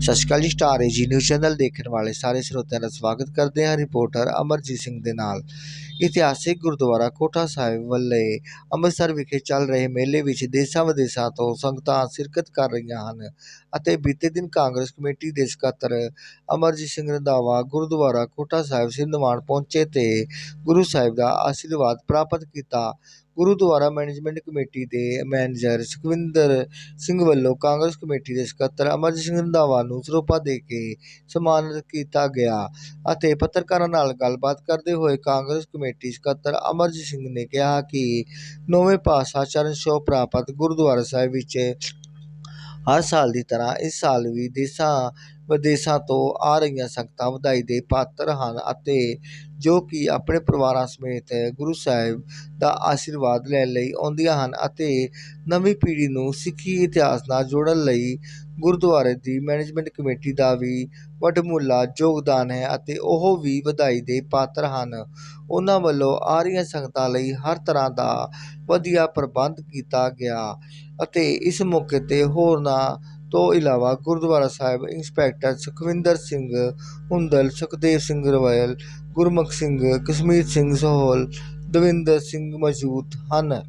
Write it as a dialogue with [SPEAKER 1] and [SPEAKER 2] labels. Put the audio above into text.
[SPEAKER 1] ਸਤਿ ਸ਼੍ਰੀ ਅਕਾਲ ਜੀ, star AG news channel ਦੇਖਣ ਵਾਲੇ ਸਾਰੇ ਸਰੋਤਿਆਂ ਦਾ ਸਵਾਗਤ ਕਰਦੇ ਹਾਂ, ਰਿਪੋਰਟਰ ਅਮਰਜੀਤ ਸਿੰਘ ਦੇ ਨਾਲ। ਇਤਿਹਾਸਿਕ ਗੁਰਦੁਆਰਾ ਕੋਠਾ ਸਾਹਿਬ ਵੱਲੇ ਅੰਮ੍ਰਿਤਸਰ ਵਿਖੇ ਚੱਲ ਰਹੇ ਮੇਲੇ ਵਿੱਚ ਦੇਸ਼ਾਂ ਵਿਦੇਸ਼ਾਂ ਤੋਂ ਸੰਗਤਾਂ ਸ਼ਿਰਕਤ ਕਰ ਰਹੀਆਂ ਹਨ ਅਤੇ ਬੀਤੇ ਦਿਨ ਕਾਂਗਰਸ ਕਮੇਟੀ ਦੇ ਸਕੱਤਰ ਅਮਰਜੀਤ ਸਿੰਘ ਰੰਧਾਵਾ ਗੁਰਦੁਆਰਾ ਕੋਠਾ ਸਾਹਿਬ ਸਿੰਧਵਾਨ ਪਹੁੰਚੇ ਤੇ ਗੁਰੂ ਸਾਹਿਬ ਦਾ ਆਸ਼ੀਰਵਾਦ ਪ੍ਰਾਪਤ ਕੀਤਾ। ਗੁਰਦੁਆਰਾ ਮੈਨੇਜਮੈਂਟ ਕਮੇਟੀ ਦੇ ਮੈਨੇਜਰ ਸੁਖਵਿੰਦਰ ਸਿੰਘ ਵੱਲੋਂ ਕਾਂਗਰਸ ਕਮੇਟੀ ਦੇ ਸਕੱਤਰ ਅਮਰਜੀਤ ਸਿੰਘ ਰੰਧਾਵਾ ਨੂੰ ਸਰੋਪਾ ਦੇ ਕੇ ਸਨਮਾਨਿਤ ਕੀਤਾ ਗਿਆ ਅਤੇ ਪੱਤਰਕਾਰਾਂ ਨਾਲ ਗੱਲਬਾਤ ਕਰਦੇ ਹੋਏ ਕਾਂਗਰਸ ਕਮੇਟੀ ਸਕੱਤਰ ਅਮਰਜੀਤ ਸਿੰਘ ਨੇ ਕਿਹਾ ਕਿ ਨੌਵੇਂ ਪਾਤਸ਼ਾਹ ਚਰਨ ਛੋਹ ਪ੍ਰਾਪਤ ਗੁਰਦੁਆਰਾ ਸਾਹਿਬ ਵਿੱਚ ਹਰ ਸਾਲ ਦੀ ਤਰ੍ਹਾਂ ਇਸ ਸਾਲ ਵੀ ਦੇਸ਼ਾਂ ਵਿਦੇਸ਼ਾਂ ਤੋਂ ਆ ਰਹੀਆਂ ਸੰਗਤਾਂ ਵਧਾਈ ਦੇ ਪਾਤਰ ਹਨ ਅਤੇ ਜੋ ਕਿ ਆਪਣੇ ਪਰਿਵਾਰਾਂ ਸਮੇਤ ਗੁਰੂ ਸਾਹਿਬ ਦਾ ਆਸ਼ੀਰਵਾਦ ਲੈਣ ਲਈ ਆਉਂਦੀਆਂ ਹਨ ਅਤੇ ਨਵੀਂ ਪੀੜ੍ਹੀ ਨੂੰ ਸਿੱਖੀ ਇਤਿਹਾਸ ਨਾਲ ਜੋੜਨ ਲਈ ਗੁਰਦੁਆਰੇ ਦੀ ਮੈਨੇਜਮੈਂਟ ਕਮੇਟੀ ਦਾ ਵੀ ਵੱਡਮੁੱਲਾ ਯੋਗਦਾਨ ਹੈ ਅਤੇ ਉਹ ਵੀ ਵਧਾਈ ਦੇ ਪਾਤਰ ਹਨ। ਉਹਨਾਂ ਵੱਲੋਂ ਆ ਰਹੀਆਂ ਸੰਗਤਾਂ ਲਈ ਹਰ ਤਰ੍ਹਾਂ ਦਾ ਵਧੀਆ ਪ੍ਰਬੰਧ ਕੀਤਾ ਗਿਆ ਅਤੇ ਇਸ ਮੌਕੇ ਤੇ ਹੋਰਨਾਂ ਤੋਂ ਇਲਾਵਾ ਗੁਰਦੁਆਰਾ ਸਾਹਿਬ ਇੰਸਪੈਕਟਰ ਸੁਖਵਿੰਦਰ ਸਿੰਘ, ਹੁੰਦਲ ਸੁਖਦੇਵ ਸਿੰਘ ਰਵਾਇਲ ਗੁਰਮੁਖ ਸਿੰਘ, ਕਸ਼ਮੀਰ ਸਿੰਘ ਸਹੋਲ, ਦਵਿੰਦਰ ਸਿੰਘ ਮੌਜੂਦ ਹਨ।